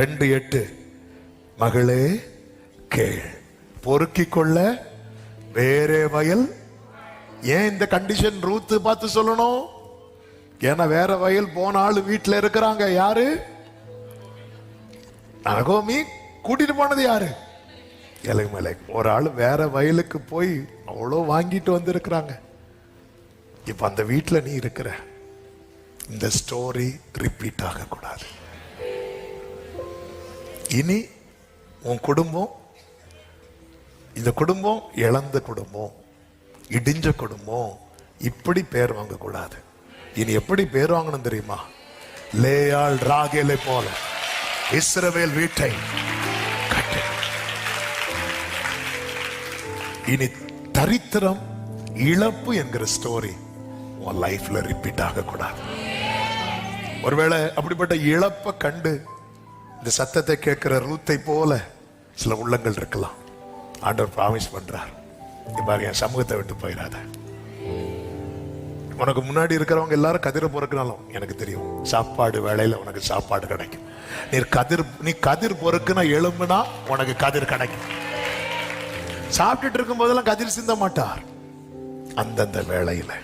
ரெண்டு எட்டு. மகளே கேள். பொறுக்கிக் கொள்ள வேறே வயல். ஏன் இந்த கண்டிஷன் ரூத்து பார்த்து சொல்லணும்? ஏன்னா வேற வயல் போன ஆளு வீட்டில் இருக்கிறாங்க. யாரு? நகோமி கூட்டிட்டு போனது யாரு? இலைமலை ஒரு ஆள் வேற வயலுக்கு போய் அவ்வளோ வாங்கிட்டு வந்திருக்கிறாங்க. இப்போ அந்த வீட்டில் நீ இருக்கிற. இந்த ஸ்டோரி ரிப்பீட் ஆகக்கூடாது. இனி உன் குடும்பம் இந்த குடும்பம் இழந்த குடும்பம் இடிஞ்ச குடும்பம் இப்படி பேர் வாங்கக்கூடாது. இனி எப்படி பேர் வாங்கணும் தெரியுமா? லேயாள் ராகேலை போல இஸ்ரவேல் வீட்டை கட்டு. இனி தரித்திரம் இழப்பு என்கிற ஸ்டோரி உன் லைஃப்ல ரிப்பீட் ஆகக்கூடாது. ஒருவேளை அப்படிப்பட்ட இழப்பை கண்டு இந்த சத்தத்தை கேட்கிற ரூத்தை போல சில உள்ளங்கள் இருக்கலாம். ஆண்டவர் ப்ராமிஸ் பண்றார். இந்த பாரு என் சமூகத்தை விட்டு போயிடாத. உனக்கு முன்னாடி இருக்கிறவங்க எல்லாரும் கதிரை பொறுக்கினாலும் எனக்கு தெரியும். சாப்பாடு வேலையில உனக்கு சாப்பாடு கிடைக்கும். நீ கதிர் நீ கதிர் பொறுக்குனா எலும்புனா உனக்கு கதிர் கிடைக்கும். சாப்பிட்டுட்டு இருக்கும் போதெல்லாம் கதிர் சிந்த மாட்டார். அந்தந்த வேலையில்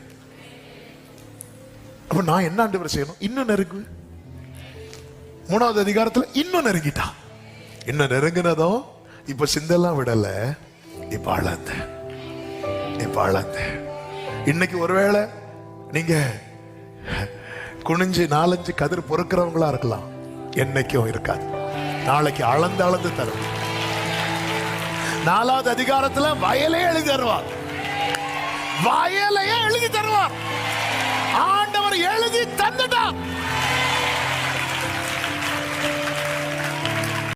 அப்ப நான் என்ன ஆண்டு செய்யணும்? இன்னும் நெருங்கு. மூணாவது அதிகாரத்துல இன்னும் நெருங்கிட்டா. இன்னும் நெருங்கினதும் இப்ப சிந்தெல்லாம் விடல. இப்ப அளந்த இப்ப அளந்த இன்னைக்கு ஒருவேளை நீங்க குனிஞ்சு நாலஞ்சு கதிர் பொறுக்கிறவங்களா இருக்கலாம். என்னைக்கும் இருக்காது. நாளைக்கு அளந்து அளந்து தரும். நாலாவது அதிகாரத்துல வயலே எழுதி தருவார். வயலையே எழுதி தருவார்.